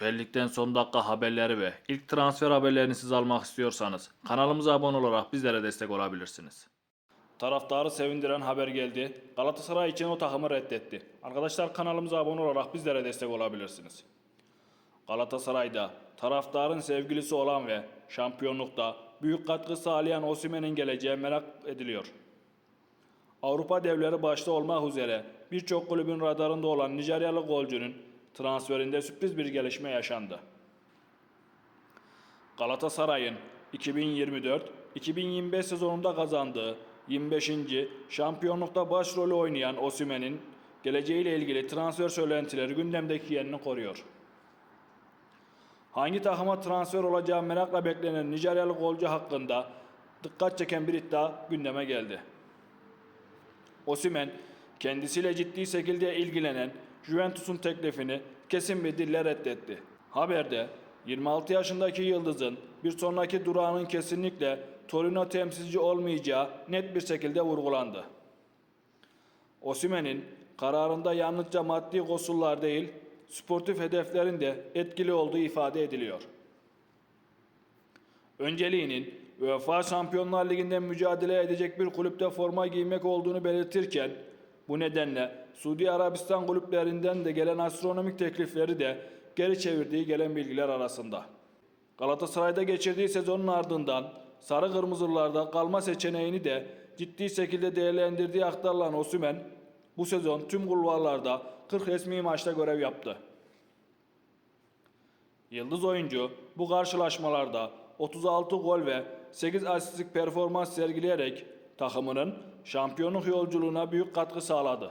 Süper Lig'den son dakika haberleri ve ilk transfer haberlerini siz almak istiyorsanız kanalımıza abone olarak bizlere destek olabilirsiniz. Taraftarı sevindiren haber geldi. Galatasaray için o takımı reddetti. Arkadaşlar kanalımıza abone olarak bizlere destek olabilirsiniz. Galatasaray'da taraftarın sevgilisi olan ve şampiyonlukta büyük katkı sağlayan Osimhen'in geleceği merak ediliyor. Avrupa devleri başta olmak üzere birçok kulübün radarında olan Nijeryalı golcünün transferinde sürpriz bir gelişme yaşandı. Galatasaray'ın 2024-2025 sezonunda kazandığı 25. şampiyonlukta başrolü oynayan Osimhen'in geleceğiyle ilgili transfer söylentileri gündemdeki yerini koruyor. Hangi takıma transfer olacağı merakla beklenen Nijeryalı golcü hakkında dikkat çeken bir iddia gündeme geldi. Osimhen kendisiyle ciddi şekilde ilgilenen Juventus'un teklifini kesin bir dille reddetti. Haberde 26 yaşındaki yıldızın bir sonraki durağının kesinlikle Torino temsilci olmayacağı net bir şekilde vurgulandı. Osimhen'in kararında yalnızca maddi koşullar değil, sportif hedeflerin de etkili olduğu ifade ediliyor. Önceliğinin UEFA Şampiyonlar Ligi'nde mücadele edecek bir kulüpte forma giymek olduğunu belirtirken bu nedenle Suudi Arabistan kulüplerinden de gelen astronomik teklifleri de geri çevirdiği gelen bilgiler arasında. Galatasaray'da geçirdiği sezonun ardından sarı kırmızılarda kalma seçeneğini de ciddi şekilde değerlendirdiği aktarılan Osimhen bu sezon tüm kulvarlarda 40 resmi maçta görev yaptı. Yıldız oyuncu bu karşılaşmalarda 36 gol ve 8 asistlik performans sergileyerek takımının şampiyonluk yolculuğuna büyük katkı sağladı.